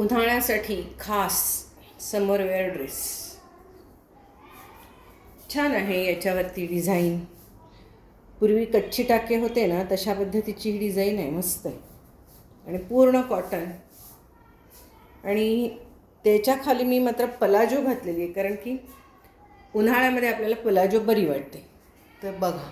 उन्हाळ्यासाठी खास समरवेअर ड्रेस. छान आहे याच्यावरती डिझाईन. पूर्वी कच्ची टाके होते ना तशा पद्धतीची ही डिझाईन आहे मस्त आहे. आणि पूर्ण कॉटन. आणि त्याच्याखाली मी मात्र पलाजो घातलेली आहे कारण की उन्हाळ्यामध्ये आपल्याला पलाजो बरी वाटते. तर बघा.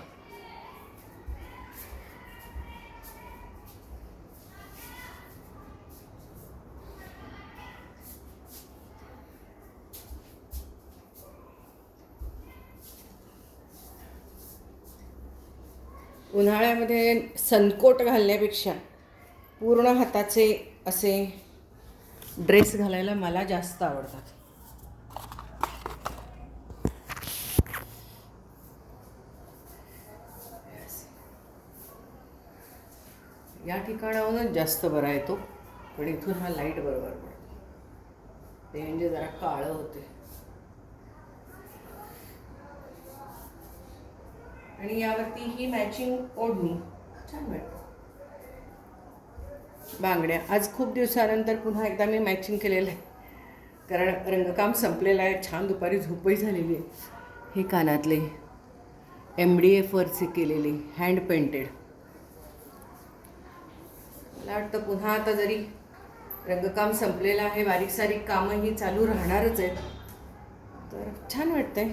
उन्हाळ्यामध्ये सनकोट घालण्यापेक्षा पूर्ण हाताचे असे ड्रेस घालायला मला जास्त आवडतात. या ठिकाणाहूनच जास्त बरा येतो पण इथून हा लाइट बरोबर पडतो. ते म्हणजे जरा काळं होते आणि यावरती ही मॅचिंग ओढणी. छान वाटतं. बांगड्या. आज खूप दिवसानंतर पुन्हा एकदा मी मॅचिंग केलेलं आहे. कारण रंगकाम संपलेलं आहे. छान दुपारी झोपही झालेली आहे. हे कानातले एम डी एफवरचे केलेले हँड पेंटेड मला वाटतं पुन्हा आता जरी रंगकाम संपलेलं आहे बारीक सारीक कामंही चालू राहणारच आहेत तर छान वाटतंय.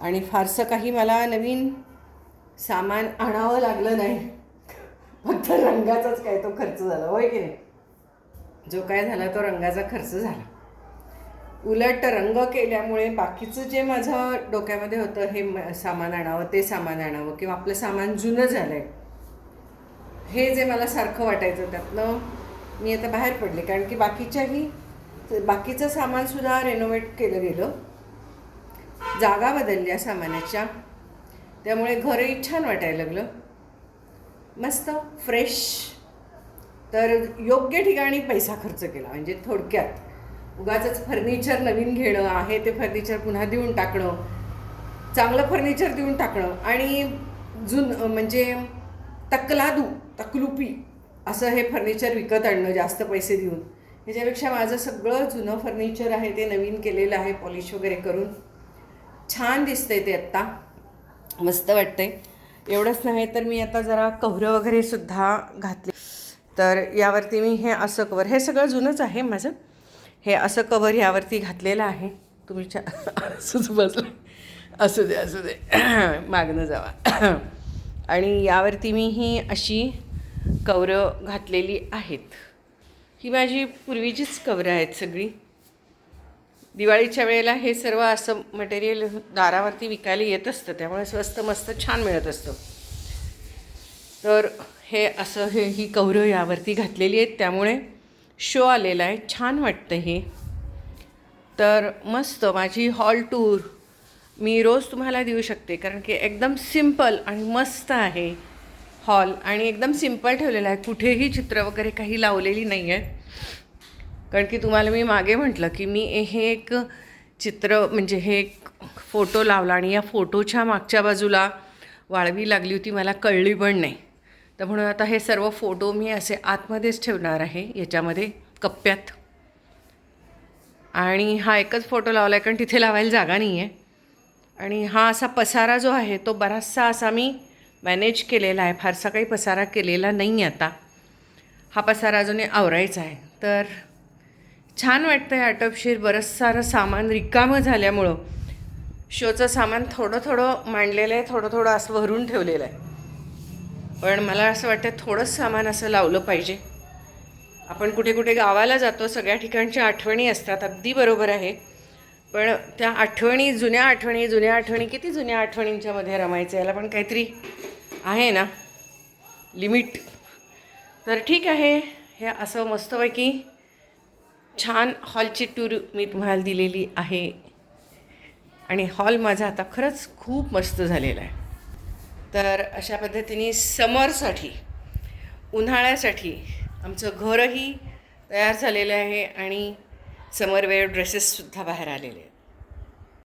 आणि फारसं काही मला नवीन सामान आणावं लागलं नाही. फक्त रंगाचाच काय तो खर्च झाला होय की नाही? जो काय झाला तो रंगाचा खर्च झाला. उलट रंग केल्यामुळे बाकीचं जे माझं डोक्यामध्ये होतं हे सामान आणावं ते सामान आणावं किंवा आपलं सामान जुनं झालं आहे हे जे मला सारखं वाटायचं त्यातनं मी आता बाहेर पडले. कारण की बाकीच्याही बाकीचं सामानसुद्धा रेनोवेट केलं गेलं. जागा बदलल्या सामानाच्या. त्यामुळे घरही छान वाटायला लागलं. मस्त फ्रेश तर योग्य ठिकाणी पैसा खर्च केला म्हणजे थोडक्यात. उगाच फर्निचर नवीन घेणं आहे ते फर्निचर पुन्हा देऊन टाकणं. चांगलं फर्निचर देऊन टाकणं. आणि जुन म्हणजे तकलादू तकलुपी असं हे फर्निचर विकत आणणं जास्त पैसे देऊन. ह्याच्यापेक्षा माझं सगळं जुनं फर्निचर आहे ते नवीन केलेलं आहे पॉलिश वगैरे करून. छान दिसते ते आत्ता. मस्त वाटते एवढंच नव्हे तर मी आता जरा कव्हरं वगैरे सुद्धा घातले. तर यावरती मी हे असं कवर हे सगळं जुनंच आहे माझं. हे असं कवर यावरती घातलेलं आहे. तुम्ही चा असंच बसलं. असू दे असू दे. मागणं जावा. आणि यावरती मी ही अशी कवरं घातलेली आहेत. ही माझी पूर्वीचीच कवरं आहेत सगळी. दिवाळीच्या वेळेला हे सर्व असं मटेरियल दारावरती विकायला येत असतं. त्यामुळे स्वस्त मस्त छान मिळत असतं. तर हे असं हे ही कवरं यावरती घातलेली आहेत. त्यामुळे शो आलेला आहे. छान वाटतं हे. तर मस्त माझी हॉल टूर मी रोज तुम्हाला देऊ शकते. कारण की एकदम सिंपल आणि मस्त आहे हॉल आणि एकदम सिंपल ठेवलेला आहे. कुठेही चित्र वगैरे काही लावलेली नाही आहे कारण की तुम्हाला मी मागे म्हटलं की मी हे एक चित्र म्हणजे हे एक फोटो लावला आणि या फोटोच्या मागच्या बाजूला वाळवी लागली होती मला कळली पण नाही. तर म्हणून आता हे सर्व फोटो मी असे आतमध्येच ठेवणार आहे याच्यामध्ये कप्प्यात. आणि हा एकच फोटो लावला आहे कारण तिथे लावायला जागा नाही आहे आणि हा असा पसारा जो आहे तो बराचसा असा मी मॅनेज केलेला आहे. फारसा काही पसारा केलेला नाही आहे आता. हा पसारा अजून आवरायचा आहे. तर छान वाटतं आहे आटपशीर बरंच सारं सामान रिकामं झाल्यामुळं. शोचं सामान थोडं थोडं मांडलेलं आहे थोडं थोडं असं भरून ठेवलेलं आहे. पण मला असं वाटतं थोडंच सामान असं लावलं पाहिजे. आपण कुठे कुठे गावाला जातो सगळ्या ठिकाणच्या आठवणी असतात अगदी बरोबर आहे. पण त्या आठवणी जुन्या आठवणी जुन्या आठवणी किती जुन्या आठवणींच्या मध्ये रमायचं याला पण काहीतरी आहे ना? लिमिट. तर ठीक आहे हे असं मस्तपैकी छान हॉलची टूर मी तुम्हाला दिलेली आहे. आणि हॉल माझा आता खरंच खूप मस्त झालेला आहे. तर अशा पद्धतीने समरसाठी उन्हाळ्यासाठी आमचं घरही तयार झालेलं आहे आणि समरवेअर ड्रेसेससुद्धा बाहेर आलेले आहेत.